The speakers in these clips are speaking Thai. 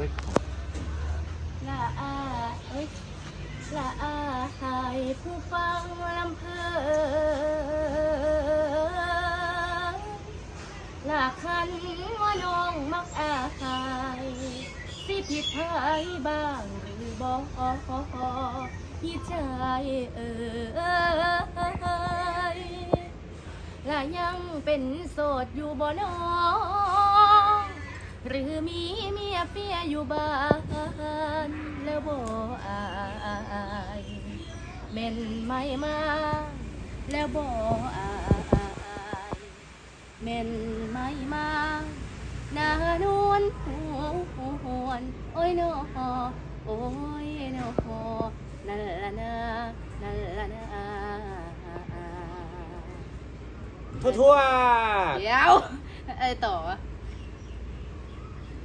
เล็กละอาเอ้ยละอาให้ผู้ฟังลำเพลินละคันว่าน้องมักอาหายสิผิดพายบ้างหรือบ่พี่ชายเอ๋ยละยังเป็นโสดอยู่บ่น้อง หรือมีเมียเฟียอยู่บ้านแล้วบ่อายเม่นไม่มาแล้วบ่อายเม่นไม่มาหน้านวลหวนโอ้ยนอโอ้ยนอนั่นละนะนั่นละนะทั่วเดี๋ยวอะไรต่อวะ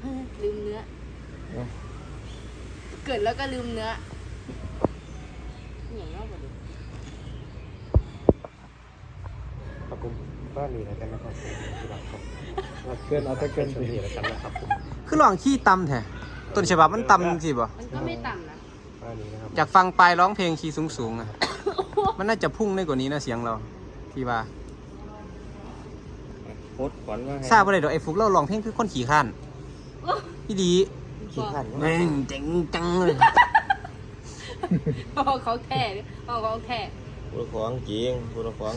เฮ้ยลืมเนื้อ เกิดแล้วก็ลืมเนื้ออย่างนอกกว่าดิๆขอบคุณบ้านนี้แล้วกันนะครับผมที่รักครับเกินเอาแต่เกินไปแล้วกันนะครับผมคือลองขี้ตำแท้ต้นฉบับมันตำสิบ่มันก็ไม่ต่ำนะบ้านนี้นะครับอยากฟังปลายร้องเพลงคีย์สูงๆอะมันน่าจะพุ่งได้กว่านี้นะเสียงเราพี่ว่าโคตรขวัญว่าให้ทราบบ่ได้ดอกไอ้ฟุกเราร้องเพลงคือคนขี้ข้านพี่ดี ขี้ขันแม่งเจ๋งจังเลยพ่อเขาแท้ดิพ่อเขาแท้ผู้ละของจริงผู้ละของ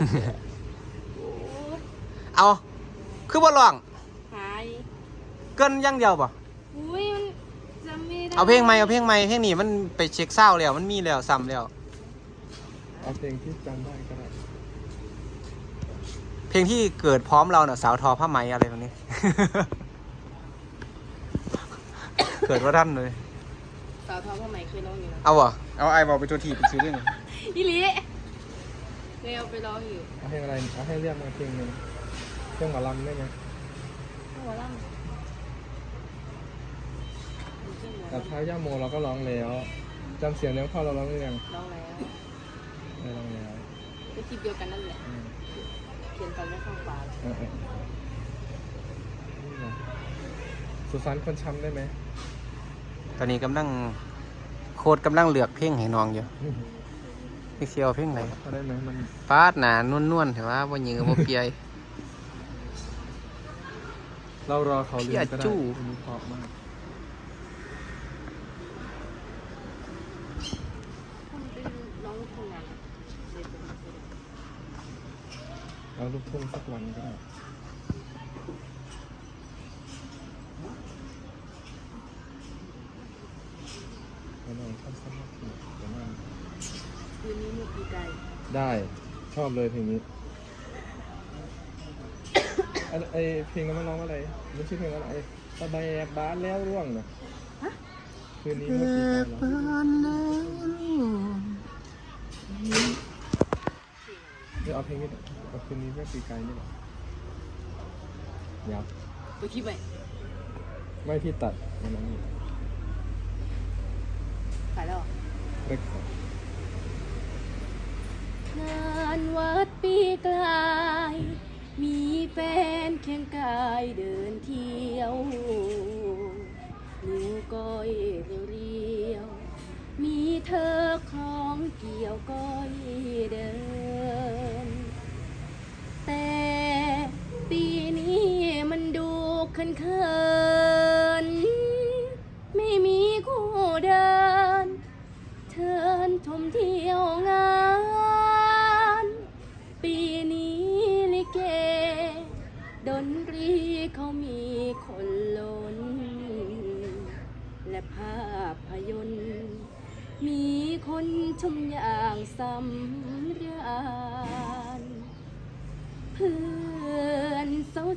โอ้ยเอาคือบ่ร้อง หายเกินอย่างเดียวบ่อุ้ยมันจำไม่ได้เอาเพลงใหม่เอาเพลงใหม่เพลงนี้มันไปเช็คเศร้าแล้วมันมีแล้วซ้ำแล้ว เอาเพลงที่จำได้ก็ได้เพลงที่เกิดพร้อมเราเน่ะสาวทอผ้าไหมอะไรแบบนี้ เกิดว่าท่านเลย สาวท้องพ่อใหม่เคยร้องอยู่นะเอาวะเอาไอ้บอกไปตัวทีไปซื้อด้วยหนึ่งอีหลีเคยเอาไปร้องอยู่เอาเพลงอะไรเอาให้เรียกมาเพลงหนึ่งเพลงหมอลำได้ไหมหัวล่ำกับท้าย่าโมเราก็ร้องแล้วจำเสียงเลี้ยงพ่อเราร้องหรือยังร้องแล้วไม่ร้องแล้วก็คลิปเดียวกันนั่นแหละอืมเขียนตอนไม่ข้างฟ้าเออเออนี่ไงสุสานคนช้ำได้ไหม ตอนนี้กำลังโคดกำลังเลือกเพลงให้น้องอยู่พี่เซียวเพลงอะไรเขาได้ไหมมันฟาดหนานวลๆแต่ว่าบ่ยือบ่เปียยเรารอเขาเรียนก็ได้อย่าจู้มันเพราะมากมันเป็นร้องลูกทุ่งนะเดี๋ยวจะมาเจอเราลูกทุ่งสักวันก็ได้ แล้วน้องชอบสักนาทีเดี๋ยวนั่งคืนนี้มือปีไก่ได้ชอบเลยเพลงนี้อันไอเพลงนั้นมันร้องว่าอะไรมันชื่อเพลงว่าอะไรตะใบแอบบ้านแล้วร่วงนะคืนนี้เมื่อกี้การร้องเดี๋ยวเอาเพลงนี้เอาคืนนี้เมื่อปีกายนี่แหละยับไปคลิปไปไม่ที่ตัดอันนั้นนี่ ขายแล้วเหรอ เล็กสุดงานวัดปีกลาย มีแฟนเคียงกายเดินเที่ยวนิ้วก้อยเรียวๆมีเธอของเกี่ยวก้อยเดิน แต่ปีนี้มันดูเขินเขิน ชมเที่ยวงาน ปีนี้ลิเก ดนตรีเขามีคนล้น และภาพยนตร์ มีคนชมอย่างสำราญเพื่อน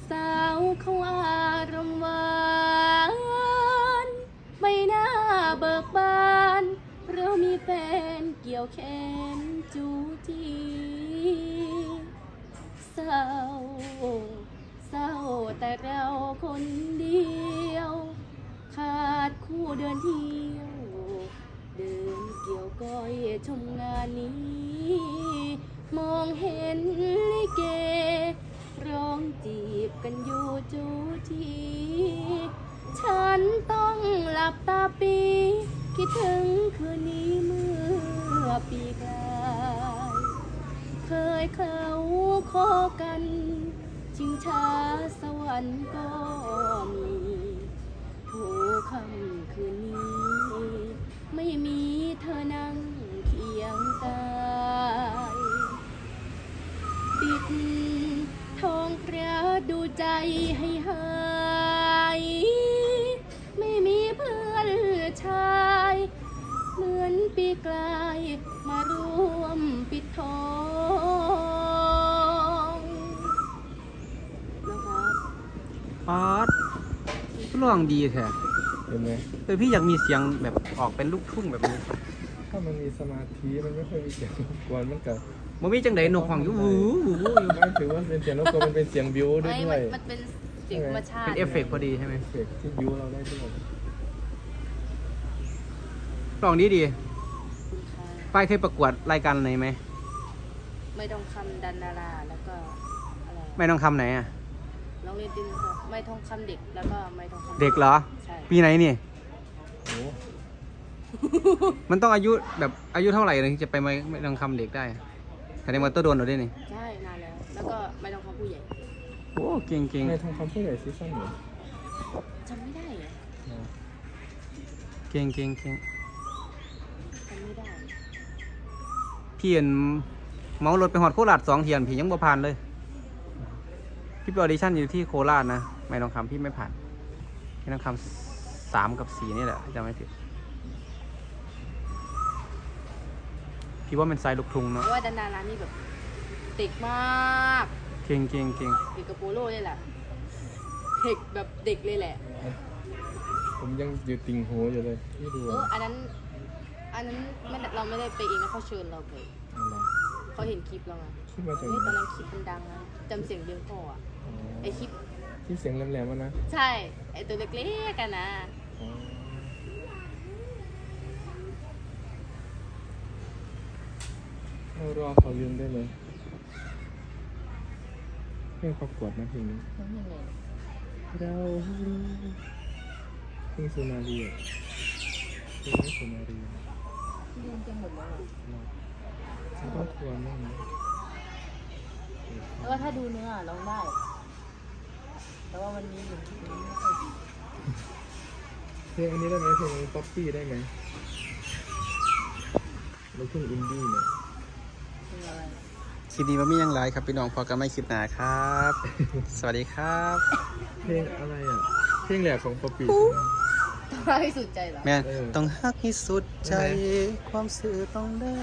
สาวๆเขาอารมณ์หวาน แฟนเกี่ยวแขนจูจีเศร้าเศร้าแต่เราคนเดียว ขาดคู่เดินเที่ยว เดินเกี่ยวก้อยชมงานนี้ มองเห็นลิเก ร้องจีบกันอยู่จูทีฉันต้องหลับตาปี คิดถึงคืนนี้เมื่อปีกลายเคยเขาขอกันชิงช้าสวรรค์ก็มีทุกค่ำคืนนี้ ไม่มีเธอนั่งเคียงกายปิดทองพระดูใจให้หา อนปีกลายมาร่วมปิดทองนะครับป๊าดร้องดีแท้เห็นไหมเออพี่อยากมีเสียงแบบออกเป็นลูกทุ่งแบบนี้ถ้ามันมีสมาธิมันไม่ค่อยมีเสียงรบกวนมันกับบ่มีจังไดนกห้องอยู่หูหูหูอยู่ไม่ถือว่าเป็นเสียงรบกวนมันเป็นเสียงบิวด้วยไม่ด้วยมันมันเป็นเสียงธรรมชาเป็นติเอฟเฟกต์พอดีใช่ไหมเอฟเฟกต์ที่บิวเราได้ด้วยร้องดีดี คุณค่ะป้ายเคยประกวดรายการไหนไหม ไม่ต้องคำดันดาราแล้วก็อะไรไม่ต้องคำไหนอะลองเรียนดินครับไม่ทองคำเด็กแล้วก็ไม่ทองคำเด็กเหรอ ใช่ปีไหนนี่ โอ้มันต้องอายุแบบอายุเท่าไหร่ถึงจะไปไม่ไม่ต้องคำเด็กได้แสดงว่าตัวโดนเราด้วยนี่ใช่นานแล้ว แล้วก็ไม่ทองคำผู้ใหญ่โอ้เก่งเก่งในทางคำพูดใหญ่ซีซั่นหนึ่งจำไม่ได้อะเก่งเก่งเก่ง จำไม่ได้ พี่เห็นเมารถไปหอดโคราชสองเทียนพี่ยังบ่ผ่านเลยพี่ไปออดิชั่นอยู่ที่โคราชนะไม่ต้องคำพี่ไม่ผ่านพี่ต้องคำสามกับสี่นี่แหละจำไม่ผิดพี่ว่าเป็นสายลูกทุ่งเพเนาะราะว่าดันดารานี่แบบเด็กมากเก่งเก่งเก่งเด็กกับโปโลเลยแหละเด็กแบบเด็กเลยแหละผมยังอยู่ติ่งหูอยู่เลยที่ดูเอออันนั้น อันนั้นไม่ได้เราไม่ได้ไปเองนะเขาเชิญเราไปอะไรเขาเห็นคลิปเราไงคิดมาจากเฮ้ยไหตอนนนั้นคลิปมันดังนะจำเสียงเบียงพ่ออะไอคลิป ที่เสียงแหลมๆวะนะใช่ ไอตัวเล็กๆกันนะอ๋อเรารอเขาลืมได้เลยเรื่องประกวดนะเพลงนี้ น้องยังไงเราเพลงสุนารีอะเพลงนี้สุนารี เรียนกันหมดแล้วเหรอฉันก็ทวนบ้างนะแล้วก็ถ้าดูเนื้อร้องได้ แต่ว่าวันนี้หนูคิดว่าไม่ค่อยดีเพลงอันนี้ได้ไหมเพลงป๊อปปี้ได้ไหมลูกทุ่งอินดี้เนี่ยเป็นอะไรคลิปนี้ว่ามีหยังไรครับพี่น้องพอกันไม่คลิปหนาครับ สวัสดีครับ เพลงอะไรอะ เพลงแหลกของป๊อปปี้ ต้องให้สุดใจเหรอ แม่นเออ ต้องฮักให้สุดใจใช่ไหความสื่อต้องได้